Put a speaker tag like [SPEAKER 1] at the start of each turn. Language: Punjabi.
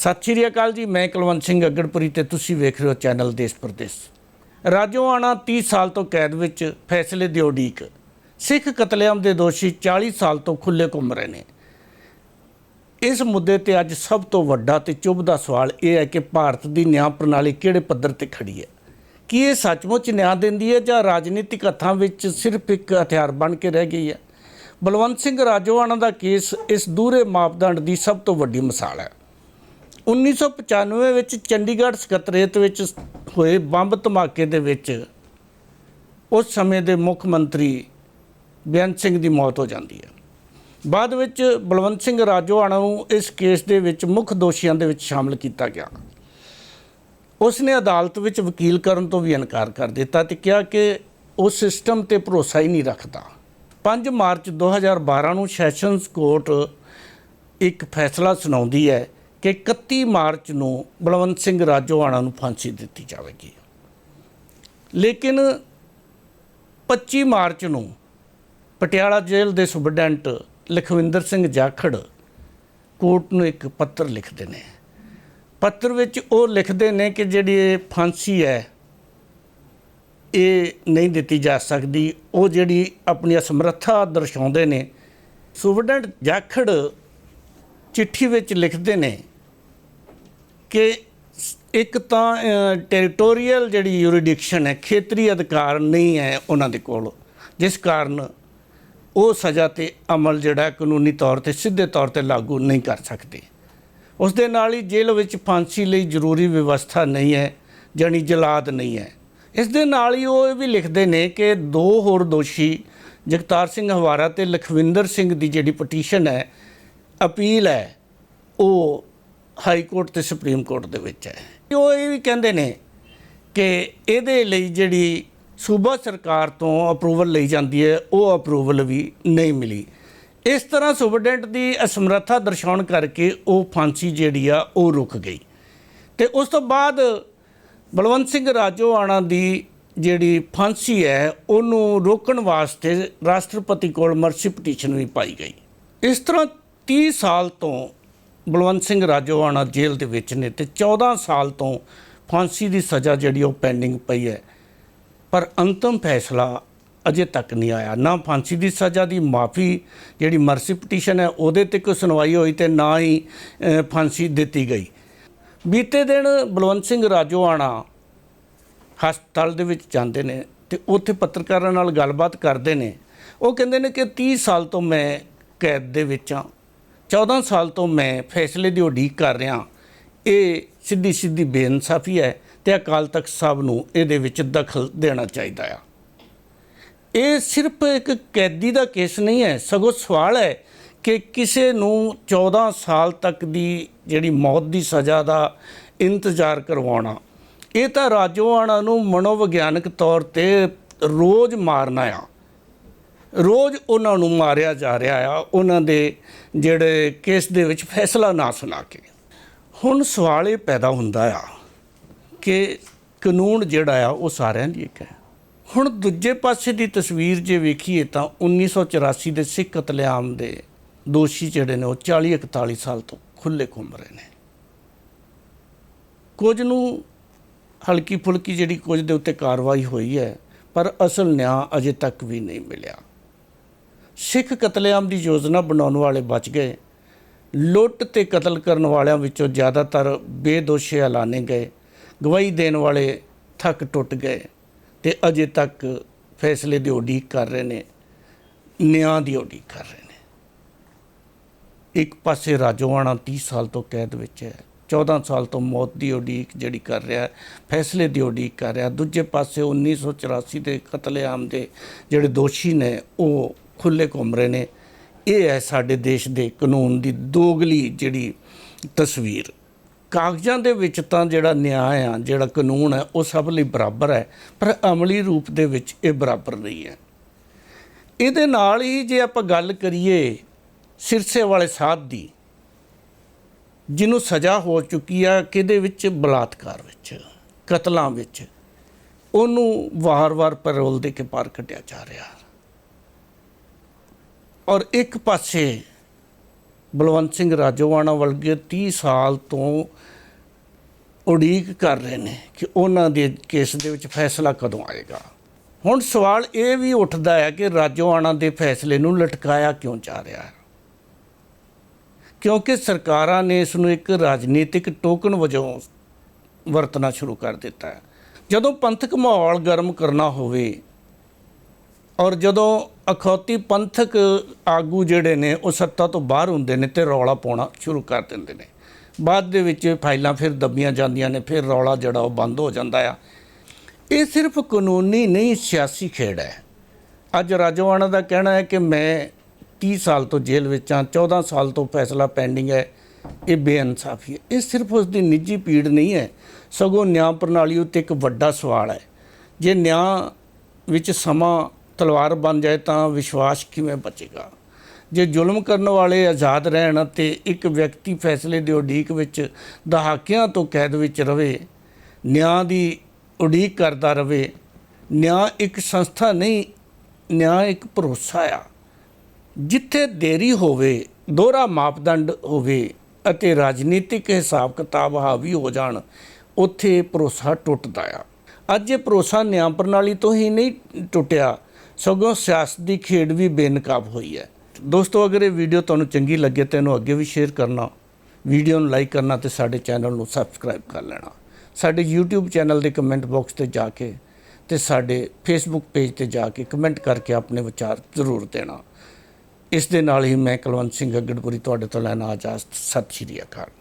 [SPEAKER 1] ਸਤਿ ਸ਼੍ਰੀ ਅਕਾਲ ਜੀ, ਮੈਂ ਕੁਲਵੰਤ ਸਿੰਘ ਅਗੜਪੁਰੀ ਤੇ ਤੁਸੀਂ ਵੇਖ ਰਹੇ ਹੋ ਚੈਨਲ ਦੇਸ਼ ਪ੍ਰਦੇਸ਼। ਰਾਜੋਆਣਾ 30 ਸਾਲ ਤੋਂ ਕੈਦ ਵਿੱਚ ਫੈਸਲੇ ਦੀ ਉਡੀਕ। ਸਿੱਖ ਕਤਲੇਆਮ ਦੇ ਦੋਸ਼ੀ 40 ਸਾਲ ਤੋਂ ਖੁੱਲੇ ਘੁੰਮ ਰਹੇ ਨੇ। ਇਸ ਮੁੱਦੇ ਤੇ ਅੱਜ ਸਭ ਤੋਂ ਵੱਡਾ ਤੇ ਚੁੱਭਦਾ ਸਵਾਲ ਇਹ ਹੈ ਕਿ ਭਾਰਤ ਦੀ ਨਿਆਂ ਪ੍ਰਣਾਲੀ ਕਿਹੜੇ ਪੱਧਰ ਤੇ ਖੜੀ ਹੈ? ਕੀ ਇਹ ਸੱਚਮੁੱਚ ਨਿਆਂ ਦਿੰਦੀ ਹੈ ਜਾਂ ਰਾਜਨੀਤਿਕ ਹੱਥਾਂ ਵਿੱਚ ਸਿਰਫ ਇੱਕ ਹਥਿਆਰ ਬਣ ਕੇ ਰਹਿ ਗਈ ਹੈ? ਬਲਵੰਤ ਸਿੰਘ ਰਾਜੋਆਣਾ ਦਾ ਕੇਸ ਇਸ ਦੂਰੇ ਮਾਪਦੰਡ ਦੀ ਸਭ ਤੋਂ ਵੱਡੀ ਮਿਸਾਲ ਹੈ। 1995 ਵਿੱਚ ਚੰਡੀਗੜ੍ਹ ਸਕੱਤਰੇਤ ਵਿੱਚ ਹੋਏ ਬੰਬ ਧਮਾਕੇ ਦੇ ਵਿੱਚ ਉਸ ਸਮੇਂ ਦੇ ਮੁੱਖ ਮੰਤਰੀ ਬੇਅੰਤ ਸਿੰਘ ਦੀ ਮੌਤ ਹੋ ਜਾਂਦੀ ਹੈ। ਬਾਅਦ ਵਿੱਚ ਬਲਵੰਤ ਸਿੰਘ ਰਾਜੋਆਣਾ ਨੂੰ ਇਸ ਕੇਸ ਦੇ ਵਿੱਚ ਮੁੱਖ ਦੋਸ਼ੀਆਂ ਦੇ ਵਿੱਚ ਸ਼ਾਮਲ ਕੀਤਾ ਗਿਆ। ਉਸ ਨੇ ਅਦਾਲਤ ਵਿੱਚ ਵਕੀਲ ਕਰਨ ਤੋਂ ਵੀ ਇਨਕਾਰ ਕਰ ਦਿੱਤਾ ਤੇ ਕਿਹਾ ਕਿ ਉਹ ਸਿਸਟਮ ਤੇ ਭਰੋਸਾ ਹੀ ਨਹੀਂ ਰੱਖਦਾ। 5 ਮਾਰਚ 2012 ਨੂੰ ਸੈਸ਼ਨਸ ਕੋਰਟ ਇੱਕ ਫੈਸਲਾ ਸੁਣਾਉਂਦੀ ਹੈ ਕਿ 31 ਮਾਰਚ ਨੂੰ ਬਲਵੰਤ ਸਿੰਘ ਰਾਜੋਆਣਾ ਨੂੰ ਫਾਂਸੀ ਦਿੱਤੀ ਜਾਵੇਗੀ। ਲੇਕਿਨ 25 ਮਾਰਚ ਨੂੰ ਪਟਿਆਲਾ ਜੇਲ੍ਹ ਦੇ ਸੁਪਰਡੈਂਟ ਲਖਵਿੰਦਰ ਸਿੰਘ ਜਾਖੜ ਕੋਰਟ ਨੂੰ ਇੱਕ ਪੱਤਰ ਲਿਖਦੇ ਨੇ। ਪੱਤਰ ਵਿੱਚ ਉਹ ਲਿਖਦੇ ਨੇ ਕਿ ਜਿਹੜੀ ਇਹ ਫਾਂਸੀ ਹੈ, ਇਹ ਨਹੀਂ ਦਿੱਤੀ ਜਾ ਸਕਦੀ। ਉਹ ਜਿਹੜੀ ਆਪਣੀ ਅਸਮਰੱਥਾ ਦਰਸਾਉਂਦੇ ਨੇ। ਸੁਪਰਡੈਂਟ ਜਾਖੜ ਚਿੱਠੀ ਵਿੱਚ ਲਿਖਦੇ ਨੇ ਕਿ ਇੱਕ ਤਾਂ ਟੈਰੀਟੋਰੀਅਲ ਜਿਹੜੀ ਯੂਰੀਡਿਕਸ਼ਨ ਹੈ, ਖੇਤਰੀ ਅਧਿਕਾਰ ਨਹੀਂ ਹੈ ਉਹਨਾਂ ਦੇ ਕੋਲ। ਜਿਸ ਕਾਰਨ ਉਹ ਸਜ਼ਾ ਤੇ ਅਮਲ ਜਿਹੜਾ ਕਾਨੂੰਨੀ ਤੌਰ ਤੇ, ਸਿੱਧੇ ਤੌਰ ਤੇ ਲਾਗੂ ਨਹੀਂ ਕਰ ਸਕਦੇ। ਉਸ ਦੇ ਨਾਲ ਹੀ ਜੇਲ੍ਹ ਵਿੱਚ ਫਾਂਸੀ ਲਈ ਜ਼ਰੂਰੀ ਵਿਵਸਥਾ ਨਹੀਂ ਹੈ, ਜਾਣੀ ਜਲਾਦ ਨਹੀਂ ਹੈ। ਇਸ ਦੇ ਨਾਲ ਹੀ ਉਹ ਇਹ ਵੀ ਲਿਖਦੇ ਨੇ ਕਿ ਦੋ ਹੋਰ ਦੋਸ਼ੀ ਜਗਤਾਰ ਸਿੰਘ ਹਵਾਰਾ ਤੇ ਲਖਵਿੰਦਰ ਸਿੰਘ ਦੀ ਜਿਹੜੀ ਪਟੀਸ਼ਨ ਹੈ ਅਪੀਲ ਹੈ, ਉਹ ਹਾਈ ਕੋਰਟ ਤੇ ਸੁਪਰੀਮ ਕੋਰਟ ਦੇ ਵਿੱਚ ਹੈ। ਉਹ ਇਹ ਵੀ ਕਹਿੰਦੇ ਨੇ ਕਿ ਇਹਦੇ ਲਈ ਜਿਹੜੀ ਸੂਬਾ ਸਰਕਾਰ ਤੋਂ ਅਪਰੂਵਲ ਲਈ ਜਾਂਦੀ ਹੈ, ਉਹ ਅਪਰੂਵਲ ਵੀ ਨਹੀਂ ਮਿਲੀ। ਇਸ ਤਰ੍ਹਾਂ ਸੁਪਰਡੈਂਟ ਦੀ ਅਸਮਰੱਥਾ ਦਰਸਾਉਣ ਕਰਕੇ ਉਹ ਫਾਂਸੀ ਜਿਹੜੀ ਆ, ਉਹ ਰੁਕ ਗਈ। ਤੇ ਉਸ ਤੋਂ ਬਾਅਦ ਬਲਵੰਤ ਸਿੰਘ ਰਾਜੋਆਣਾ ਦੀ ਜਿਹੜੀ ਫਾਂਸੀ ਹੈ, ਉਹਨੂੰ ਰੋਕਣ ਵਾਸਤੇ ਰਾਸ਼ਟਰਪਤੀ ਕੋਲ ਮਰਸੀ ਪਟੀਸ਼ਨ ਵੀ ਪਾਈ ਗਈ। ਇਸ ਤਰ੍ਹਾਂ 30 ਸਾਲ ਤੋਂ ਬਲਵੰਤ ਸਿੰਘ ਰਾਜੋਆਣਾ ਜੇਲ੍ਹ ਦੇ ਵਿੱਚ ਨੇ ਤੇ 14 ਸਾਲ ਤੋਂ ਫਾਂਸੀ ਦੀ ਸਜ਼ਾ ਜਿਹੜੀ ਉਹ ਪੈਂਡਿੰਗ ਪਈ ਹੈ। ਪਰ ਅੰਤਮ ਫੈਸਲਾ ਅਜੇ ਤੱਕ ਨਹੀਂ ਆਇਆ। ਨਾ ਫਾਂਸੀ ਦੀ ਸਜ਼ਾ ਦੀ ਮਾਫੀ ਜਿਹੜੀ ਮਰਸੀ ਪਟੀਸ਼ਨ ਹੈ, ਉਹਦੇ ਤੇ ਕੋਈ ਸੁਣਵਾਈ ਹੋਈ ਤੇ ਨਾ ਹੀ ਫਾਂਸੀ ਦਿੱਤੀ ਗਈ। ਬੀਤੇ ਦਿਨ ਬਲਵੰਤ ਸਿੰਘ ਰਾਜੋਆਣਾ ਹਸਪਤਾਲ ਦੇ ਵਿੱਚ ਜਾਂਦੇ ਨੇ ਤੇ ਉੱਥੇ ਪੱਤਰਕਾਰਾਂ ਨਾਲ ਗੱਲਬਾਤ ਕਰਦੇ ਨੇ। ਉਹ ਕਹਿੰਦੇ ਨੇ ਕਿ 30 ਸਾਲ ਤੋਂ ਮੈਂ ਕੈਦ ਦੇ ਵਿੱਚ ਹਾਂ। 14 ਸਾਲ ਤੋਂ ਮੈਂ ਫੈਸਲੇ ਦੀ ਉਡੀਕ ਕਰ ਰਿਹਾ ਇਹ ਸਿੱਧੀ ਸਿੱਧੀ ਬੇਇਨਸਾਫੀ ਹੈ ਤੇ ਅਕਾਲ ਤਖਤ ਸਾਹਿਬ ਨੂੰ ਇਹਦੇ ਵਿੱਚ ਦਖਲ ਦੇਣਾ ਚਾਹੀਦਾ ਆ। ਇਹ ਸਿਰਫ ਇੱਕ ਕੈਦੀ ਦਾ ਕੇਸ ਨਹੀਂ ਹੈ, ਸਗੋਂ ਸਵਾਲ ਹੈ ਕਿ ਕਿਸੇ ਨੂੰ 14 ਸਾਲ ਤੱਕ ਦੀ ਜਿਹੜੀ ਮੌਤ ਦੀ ਸਜ਼ਾ ਦਾ ਇੰਤਜ਼ਾਰ ਕਰਵਾਉਣਾ, ਇਹ ਤਾਂ ਰਾਜੋਆਣਾ ਨੂੰ ਮਨੋਵਿਗਿਆਨਕ ਤੌਰ ਤੇ ਰੋਜ਼ ਮਾਰਨਾ ਆ। ਰੋਜ਼ ਉਹਨਾਂ ਨੂੰ ਮਾਰਿਆ ਜਾ ਰਿਹਾ ਆ, ਉਹਨਾਂ ਦੇ ਜਿਹੜੇ ਕੇਸ ਦੇ ਵਿੱਚ ਫੈਸਲਾ ਨਾ ਸੁਣਾ ਕੇ। ਹੁਣ ਸਵਾਲ ਇਹ ਪੈਦਾ ਹੁੰਦਾ ਆ ਕਿ ਕਾਨੂੰਨ ਜਿਹੜਾ ਆ, ਉਹ ਸਾਰਿਆਂ ਲਈ ਇੱਕ ਹੈ। ਹੁਣ ਦੂਜੇ ਪਾਸੇ ਦੀ ਤਸਵੀਰ ਜੇ ਵੇਖੀਏ ਤਾਂ 1984 ਦੇ ਸਿੱਖ ਕਤਲੇਆਮ ਦੇ ਦੋਸ਼ੀ ਜਿਹੜੇ ਨੇ, ਉਹ 40 41 ਸਾਲ ਤੋਂ ਖੁੱਲੇ ਘੁੰਮ ਰਹੇ ਨੇ। ਕੁਝ ਨੂੰ ਹਲਕੀ ਫੁਲਕੀ ਜਿਹੜੀ ਕੁਝ ਦੇ ਉੱਤੇ ਕਾਰਵਾਈ ਹੋਈ ਹੈ, ਪਰ ਅਸਲ ਨਿਆਂ ਅਜੇ ਤੱਕ ਵੀ ਨਹੀਂ ਮਿਲਿਆ। ਸਿੱਖ ਕਤਲੇਆਮ ਦੀ ਯੋਜਨਾ ਬਣਾਉਣ ਵਾਲੇ ਬਚ ਗਏ। ਲੁੱਟ ਤੇ ਕਤਲ ਕਰਨ ਵਾਲਿਆਂ ਵਿੱਚੋਂ ਜ਼ਿਆਦਾਤਰ ਬੇਦੋਸ਼ੀ ਐਲਾਨੇ ਗਏ। ਗਵਾਹੀ ਦੇਣ ਵਾਲੇ ਥੱਕ ਟੁੱਟ ਗਏ ਤੇ ਅਜੇ ਤੱਕ ਫੈਸਲੇ ਦੀ ਉਡੀਕ ਕਰ ਰਹੇ ਨੇ, ਨਿਆਂ ਦੀ ਉਡੀਕ ਕਰ ਰਹੇ ਨੇ। ਇੱਕ ਪਾਸੇ ਰਾਜੋਆਣਾ 30 ਸਾਲ ਤੋਂ ਕੈਦ ਵਿੱਚ ਹੈ 14 ਸਾਲ ਤੋਂ ਮੌਤ ਦੀ ਉਡੀਕ ਜਿਹੜੀ ਕਰ ਰਿਹਾ ਫੈਸਲੇ ਦੀ ਉਡੀਕ ਕਰ ਰਿਹਾ ਦੂਜੇ ਪਾਸੇ 1984 ਦੇ ਕਤਲੇਆਮ ਦੇ ਜਿਹੜੇ ਦੋਸ਼ੀ ਨੇ, ਉਹ ਖੁੱਲੇ ਘੁੰਮ ਰਹੇ ਨੇ। ਇਹ ਹੈ ਸਾਡੇ ਦੇਸ਼ ਦੇ ਕਾਨੂੰਨ ਦੀ ਦੋਗਲੀ ਜਿਹੜੀ ਤਸਵੀਰ। ਕਾਗਜ਼ਾਂ ਦੇ ਵਿੱਚ ਤਾਂ ਜਿਹੜਾ ਨਿਆਂ ਆ, ਜਿਹੜਾ ਕਾਨੂੰਨ ਹੈ, ਉਹ ਸਭ ਲਈ ਬਰਾਬਰ ਹੈ, ਪਰ ਅਮਲੀ ਰੂਪ ਦੇ ਵਿੱਚ ਇਹ ਬਰਾਬਰ ਨਹੀਂ ਹੈ। ਇਹਦੇ ਨਾਲ ਹੀ ਜੇ ਆਪਾਂ ਗੱਲ ਕਰੀਏ ਸਿਰਸੇ ਵਾਲੇ ਸਾਧ ਦੀ, ਜਿਹਨੂੰ ਸਜ਼ਾ ਹੋ ਚੁੱਕੀ ਆ ਕਿਹਦੇ ਵਿੱਚ? ਬਲਾਤਕਾਰ ਵਿੱਚ, ਕਤਲਾਂ ਵਿੱਚ। ਉਹਨੂੰ ਵਾਰ-ਵਾਰ ਪੈਰੋਲ ਦੇ ਕੇ ਪਾਰ ਕੱਢਿਆ ਜਾ ਰਿਹਾ। ਔਰ ਇੱਕ ਪਾਸੇ ਬਲਵੰਤ ਸਿੰਘ ਰਾਜੋਆਣਾ ਵਰਗੇ 30 ਸਾਲ ਤੋਂ ਉਡੀਕ ਕਰ ਰਹੇ ਨੇ ਕਿ ਉਹਨਾਂ ਦੇ ਕੇਸ ਦੇ ਵਿੱਚ ਫੈਸਲਾ ਕਦੋਂ ਆਏਗਾ। ਹੁਣ ਸਵਾਲ ਇਹ ਵੀ ਉੱਠਦਾ ਹੈ ਕਿ ਰਾਜੋਆਣਾ ਦੇ ਫੈਸਲੇ ਨੂੰ ਲਟਕਾਇਆ ਕਿਉਂ ਜਾ ਰਿਹਾ ਹੈ? ਕਿਉਂਕਿ ਸਰਕਾਰਾਂ ਨੇ ਇਸ ਨੂੰ ਇੱਕ ਰਾਜਨੀਤਿਕ ਟੋਕਨ ਵਜੋਂ ਵਰਤਣਾ ਸ਼ੁਰੂ ਕਰ ਦਿੱਤਾ ਹੈ। ਜਦੋਂ ਪੰਥਕ ਮਾਹੌਲ ਗਰਮ ਕਰਨਾ ਹੋਵੇ ਔਰ ਜਦੋਂ ਅਖੌਤੀ ਪੰਥਕ ਆਗੂ ਜਿਹੜੇ ਨੇ, ਉਹ ਸੱਤਾ ਤੋਂ ਬਾਹਰ ਹੁੰਦੇ ਨੇ ਤੇ ਰੌਲਾ ਪਾਉਣਾ ਸ਼ੁਰੂ ਕਰ ਦਿੰਦੇ ਨੇ। ਬਾਅਦ ਦੇ ਵਿੱਚ ਫਾਈਲਾਂ ਫਿਰ ਦੱਬੀਆਂ ਜਾਂਦੀਆਂ ਨੇ, ਫਿਰ ਰੌਲਾ ਜਿਹੜਾ ਉਹ ਬੰਦ ਹੋ ਜਾਂਦਾ ਆ। ਇਹ ਸਿਰਫ ਕਾਨੂੰਨੀ ਨਹੀਂ, ਸਿਆਸੀ ਖੇਡ ਹੈ। ਅੱਜ ਰਾਜੋਆਣਾ ਦਾ ਕਹਿਣਾ ਹੈ ਕਿ ਮੈਂ 30 ਸਾਲ ਤੋਂ ਜੇਲ੍ਹ ਵਿੱਚ ਹਾਂ 14 ਸਾਲ ਤੋਂ ਫੈਸਲਾ ਪੈਂਡਿੰਗ ਹੈ, ਇਹ ਬੇਇਨਸਾਫੀ ਹੈ। ਇਹ ਸਿਰਫ ਉਸ ਦੀ ਨਿੱਜੀ ਪੀੜ ਨਹੀਂ ਹੈ, ਸਗੋਂ ਨਿਆਂ ਪ੍ਰਣਾਲੀ ਉੱਤੇ ਇੱਕ ਵੱਡਾ ਸਵਾਲ ਹੈ। ਜੇ ਨਿਆਂ ਵਿੱਚ ਸਮਾਂ ਤਲਵਾਰ ਬਣ ਜਾਏ ਤਾਂ ਵਿਸ਼ਵਾਸ ਕਿਵੇਂ ਬਚੇਗਾ? ਜੇ ਜ਼ੁਲਮ ਕਰਨ ਵਾਲੇ ਆਜ਼ਾਦ ਰਹਿਣ ਅਤੇ ਇੱਕ ਵਿਅਕਤੀ ਫੈਸਲੇ ਦੀ ਉਡੀਕ ਵਿੱਚ ਦਹਾਕਿਆਂ ਤੋਂ ਕੈਦ ਵਿੱਚ ਰਵੇ, ਨਿਆਂ ਦੀ ਉਡੀਕ ਕਰਦਾ ਰਵੇ, ਨਿਆਂ ਇੱਕ ਸੰਸਥਾ ਨਹੀਂ, ਨਿਆਂ ਇੱਕ ਭਰੋਸਾ ਆ। ਜਿੱਥੇ ਦੇਰੀ ਹੋਵੇ, ਦੋਹਰਾ ਮਾਪਦੰਡ ਹੋਵੇ ਅਤੇ ਰਾਜਨੀਤਿਕ ਹਿਸਾਬ ਕਿਤਾਬ ਹਾਵੀ ਹੋ ਜਾਣ, ਉੱਥੇ ਭਰੋਸਾ ਟੁੱਟਦਾ ਆ। ਅੱਜ ਇਹ ਭਰੋਸਾ ਨਿਆਂ ਪ੍ਰਣਾਲੀ ਤੋਂ ਹੀ ਨਹੀਂ ਟੁੱਟਿਆ ਸਗੋਂ ਸਿਆਸਤ ਦੀ ਖੇਡ ਵੀ ਬੇਨਕਾਬ ਹੋਈ ਹੈ। ਦੋਸਤੋ, ਅਗਰ ਇਹ ਵੀਡੀਓ ਤੁਹਾਨੂੰ ਚੰਗੀ ਲੱਗੇ ਤਾਂ ਇਹਨੂੰ ਅੱਗੇ ਵੀ ਸ਼ੇਅਰ ਕਰਨਾ, ਵੀਡੀਓ ਨੂੰ ਲਾਈਕ ਕਰਨਾ ਤੇ ਸਾਡੇ ਚੈਨਲ ਨੂੰ ਸਬਸਕ੍ਰਾਈਬ ਕਰ ਲੈਣਾ। ਸਾਡੇ YouTube ਚੈਨਲ ਦੇ ਕਮੈਂਟ ਬਾਕਸ ਤੇ ਜਾ ਕੇ ਤੇ ਸਾਡੇ Facebook ਪੇਜ ਤੇ ਜਾ ਕੇ ਕਮੈਂਟ ਕਰਕੇ ਆਪਣੇ ਵਿਚਾਰ ਜ਼ਰੂਰ ਦੇਣਾ। ਇਸ ਦੇ ਨਾਲ ਹੀ ਮੈਂ ਕੁਲਵੰਤ ਸਿੰਘ ਅਗੜਪੁਰੀ ਤੁਹਾਡੇ ਤੋਂ ਲੈਣਾ ਇਜਾਜ਼ਤ ਸਤਿ ਸ਼੍ਰੀ ਅਕਾਲ।